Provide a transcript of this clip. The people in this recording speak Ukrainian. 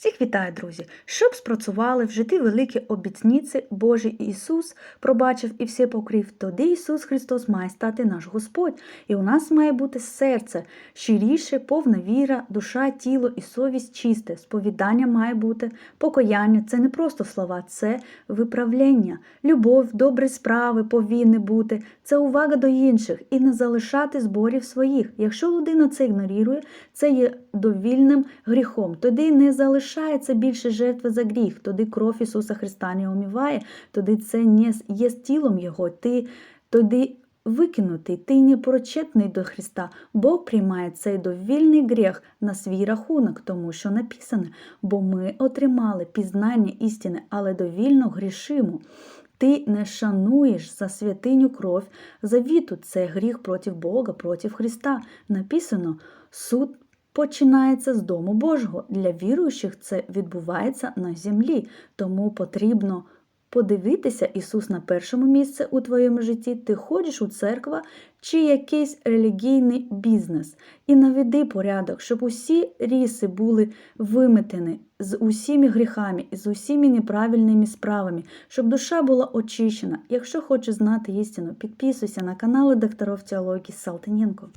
Всіх вітаю, друзі! Щоб спрацювали в житті великі обіцниці, Божий Ісус пробачив і все покрив, тоді Ісус Христос має стати наш Господь, і у нас має бути серце щиріше, повна віра, душа, тіло і совість чисте. Сповідання має бути покаяння. Це не просто слова, це виправлення. Любов, добрі справи повинні бути. Це увага до інших і не залишати зборів своїх. Якщо людина це ігнорує, це є довільним гріхом. Тоді не залишається більше жертви за гріх. Тоді кров Ісуса Христа не омиває, тоді це не є тілом Його. Ти тоді викинутий, ти не причетний до Христа. Бог приймає цей довільний гріх на свій рахунок, тому що написано, бо ми отримали пізнання істини, але довільно грішимо. Ти не шануєш за святиню кров завіту. Це гріх проти Бога, проти Христа. Написано, суд починається з дому Божого. Для віруючих це відбувається на землі, тому потрібно подивитися Ісус на першому місці у твоєму житті. Ти ходиш у церкву чи якийсь релігійний бізнес. І наведи порядок, щоб усі ріси були виметені з усіми гріхами і з усіми неправильними справами, щоб душа була очищена. Якщо хочеш знати істину, підписуйся на канали докторів теології Салтаненко.